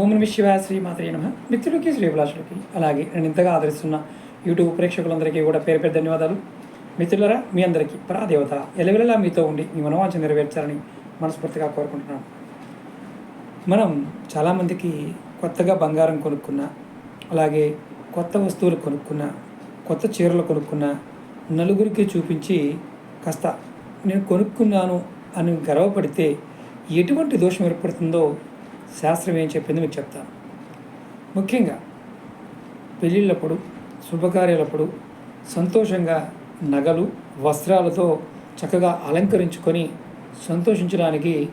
ఓం నమ శివాయ శ్రీమాత్రే నమ. మిత్రులకి శ్రీభిలాషులకి అలాగే నేను ఇంతగా ఆదరిస్తున్న యూట్యూబ్ ప్రేక్షకులందరికీ కూడా పేరు పేరు ధన్యవాదాలు. మిత్రులరా మీ అందరికీ పరాదేవత ఎలవెలలా మీతో ఉండి మీ మనోవాంఛ నెరవేర్చాలని మనస్ఫూర్తిగా కోరుకుంటున్నాను. మనం చాలామందికి కొత్తగా బంగారం కొనుక్కున్న అలాగే కొత్త వస్తువులు కొనుక్కున్న కొత్త చీరలు కొనుక్కున్న నలుగురికి చూపించి కాస్త నేను కొనుక్కున్నాను అని గర్వపడితే ఎటువంటి దోషం ఏర్పడుతుందో శాస్త్రం ఏం చెప్పింది మీకు చెప్తాను. ముఖ్యంగా పెళ్ళిళ్ళప్పుడు శుభకార్యాలప్పుడు సంతోషంగా నగలు వస్త్రాలతో చక్కగా అలంకరించుకొని సంతోషించడానికి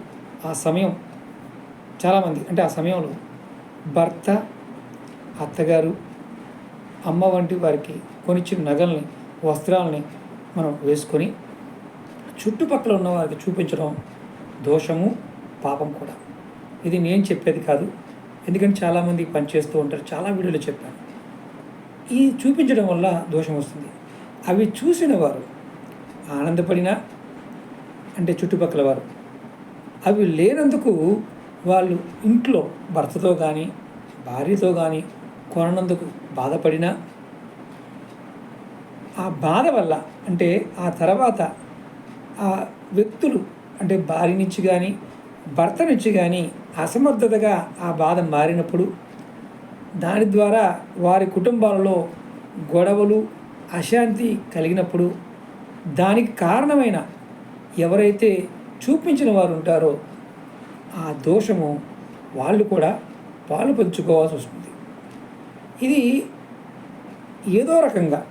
ఆ సమయం చాలామంది అంటే ఆ సమయంలో భర్త అత్తగారు అమ్మ వంటి వారికి కొనిచ్చిన నగల్ని వస్త్రాలని మనం వేసుకొని చుట్టుపక్కల ఉన్న వారికి చూపించడం దోషము పాపం కూడా. ఇది నేను చెప్పేది కాదు. ఎందుకంటే చాలామంది పని చేస్తూ ఉంటారు. చాలా వీడియోలు చెప్పాను. ఈ చూపించడం వల్ల దోషం వస్తుంది. అవి చూసిన వారు ఆనందపడినా అంటే చుట్టుపక్కల వారు అవి లేనందుకు వాళ్ళు ఇంట్లో భర్తతో కానీ భార్యతో కానీ కొనందుకు బాధపడినా ఆ బాధ వల్ల అంటే ఆ తర్వాత ఆ వ్యక్తులు అంటే భార్య నుంచి కానీ భర్త నుంచి కానీ అసమర్థతగా ఆ బాధ మారినప్పుడు దాని ద్వారా వారి కుటుంబాలలో గొడవలు అశాంతి కలిగినప్పుడు దానికి కారణమైన ఎవరైతే చూపించిన వారు ఉంటారో ఆ దోషము వాళ్ళు కూడా పాలు పంచుకోవాల్సి వస్తుంది. ఇది ఏదో రకంగా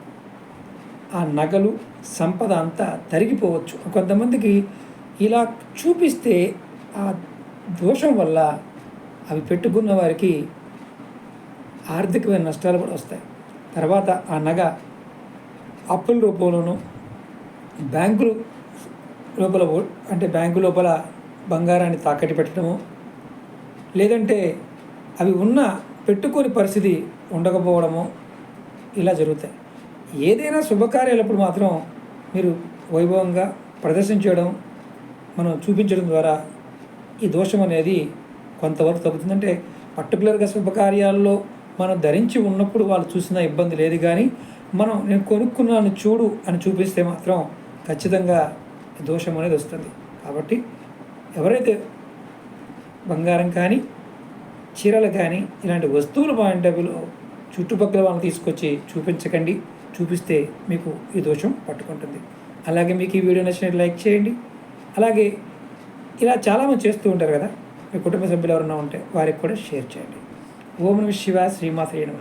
ఆ నగలు సంపద అంతా తరిగిపోవచ్చు. కొంతమందికి ఇలా చూపిస్తే ఆ దోషం వల్ల అవి పెట్టుకున్న వారికి ఆర్థికమైన నష్టాలు కూడా వస్తాయి. తర్వాత ఆ నగ అప్పుల రూపంలోనూ బ్యాంకులు లోపల ఓ- అంటే బ్యాంకు లోపల బంగారాన్ని తాకట్టు పెట్టడము లేదంటే అవి ఉన్న పెట్టుకోని పరిస్థితి ఉండకపోవడము ఇలా జరుగుతాయి. ఏదైనా శుభకార్యాలప్పుడు మాత్రం మీరు వైభవంగా ప్రదర్శించడం మనం చూపించడం ద్వారా ఈ దోషం అనేది కొంతవరకు తగ్గుతుందంటే పర్టికులర్గా శుభకార్యాల్లో మనం ధరించి ఉన్నప్పుడు వాళ్ళు చూసిన ఇబ్బంది లేదు కానీ మనం నేను కొనుక్కున్నాను చూడు అని చూపిస్తే మాత్రం ఖచ్చితంగా దోషం అనేది వస్తుంది. కాబట్టి ఎవరైతే బంగారం కానీ చీరలు కానీ ఇలాంటి వస్తువులు పాయింట్ ఆఫ్ వ్యూలో చుట్టుపక్కల వాళ్ళని తీసుకొచ్చి చూపించకండి చూపిస్తే మీకు ఈ దోషం పట్టుకుంటుంది. అలాగే మీకు ఈ వీడియో నచ్చినట్టు లైక్ చేయండి. అలాగే ఇలా చాలామంది చేస్తూ ఉంటారు కదా. మీ కుటుంబ సభ్యులు ఎవరన్నా ఉంటే వారికి కూడా షేర్ చేయండి. ఓం నమ శివ శ్రీమాత నమ.